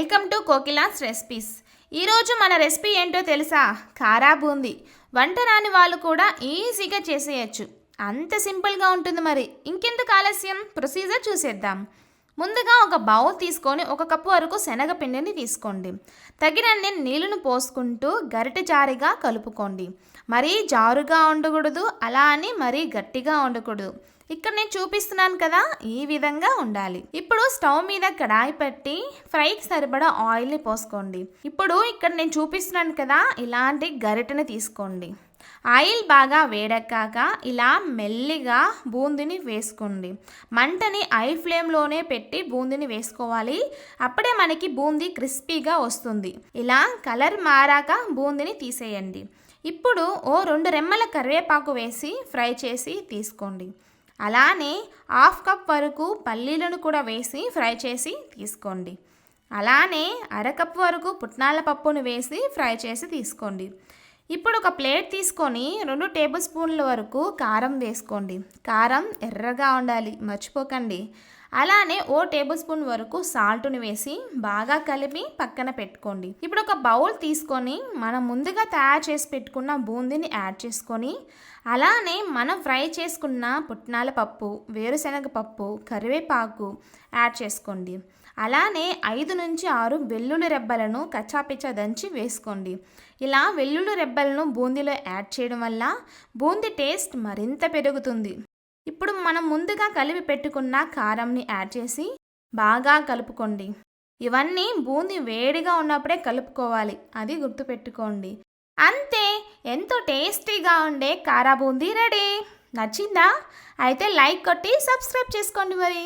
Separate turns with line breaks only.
Welcome to కోకిలాస్ recipes. ఈరోజు మన recipe ఏంటో తెలుసా? కారా బూందీ. వంట రాని వాళ్ళు కూడా ఈజీగా చేసేయచ్చు. అంత సింపుల్గా ఉంటుంది మరి. ఇంకెందుకు ఆలస్యం? ప్రొసీజర్ చూసేద్దాం. ముందుగా ఒక బౌల్ తీసుకొని ఒక కప్పు వరకు శనగపిండిని తీసుకోండి. తగినన్ని నీళ్ళను పోసుకుంటూ గరిటె జారిగా కలుపుకోండి. మరీ జారుగా ఉండకూడదు అలా అని మరీ గట్టిగా ఉండకూడదు. ఇక్కడ నేను చూపిస్తున్నాను కదా ఈ విధంగా ఉండాలి. ఇప్పుడు స్టవ్ మీద కడాయి పెట్టి ఫ్రైకి సరిపడా ఆయిల్ని పోసుకోండి. ఇప్పుడు ఇక్కడ నేను చూపిస్తున్నాను కదా ఇలాంటి గరిటెని తీసుకోండి. ఆయిల్ బాగా వేడెక్కాక ఇలా మెల్లిగా బూందిని వేసుకోండి. మంటని ఐ ఫ్లేమ్లోనే పెట్టి బూందిని వేసుకోవాలి. అప్పుడే మనకి బూందీ క్రిస్పీగా వస్తుంది. ఇలా కలర్ మారాక బూందిని తీసేయండి. ఇప్పుడు ఓ రెండు రెమ్మల కరివేపాకు వేసి ఫ్రై చేసి తీసుకోండి. అలానే హాఫ్ కప్ వరకు పల్లీలను కూడా వేసి ఫ్రై చేసి తీసుకోండి. అలానే అరకప్ వరకు పుట్నాల పప్పును వేసి ఫ్రై చేసి తీసుకోండి. ఇప్పుడు ఒక ప్లేట్ తీసుకొని రెండు టేబుల్ స్పూన్ల వరకు కారం వేసుకోండి. కారం ఎర్రగా ఉండాలి మర్చిపోకండి. అలానే ఓ టేబుల్ స్పూన్ వరకు సాల్ట్ని వేసి బాగా కలిపి పక్కన పెట్టుకోండి. ఇప్పుడు ఒక బౌల్ తీసుకొని మనం ముందుగా తయారు చేసి పెట్టుకున్న బూందీని యాడ్ చేసుకొని అలానే మనం ఫ్రై చేసుకున్న పుట్నాల పప్పు వేరుశనగ పప్పు కరివేపాకు యాడ్ చేసుకోండి. అలానే ఐదు నుంచి ఆరు వెల్లుల్లి రెబ్బలను కచ్చాపిచ్చా దంచి వేసుకోండి. ఇలా వెల్లుల్లి రెబ్బలను బూందీలో యాడ్ చేయడం వల్ల బూందీ టేస్ట్ మరింత పెరుగుతుంది. ఇప్పుడు మనం ముందుగా కలిపి పెట్టుకున్న కారంని యాడ్ చేసి బాగా కలుపుకోండి. ఇవన్నీ బూందీ వేడిగా ఉన్నప్పుడే కలుపుకోవాలి. అది గుర్తుపెట్టుకోండి. అంతే ఎంతో టేస్టీగా ఉండే కారా బూందీ రెడీ. నచ్చిందా? అయితే లైక్ కొట్టి సబ్స్క్రైబ్ చేసుకోండి మరి.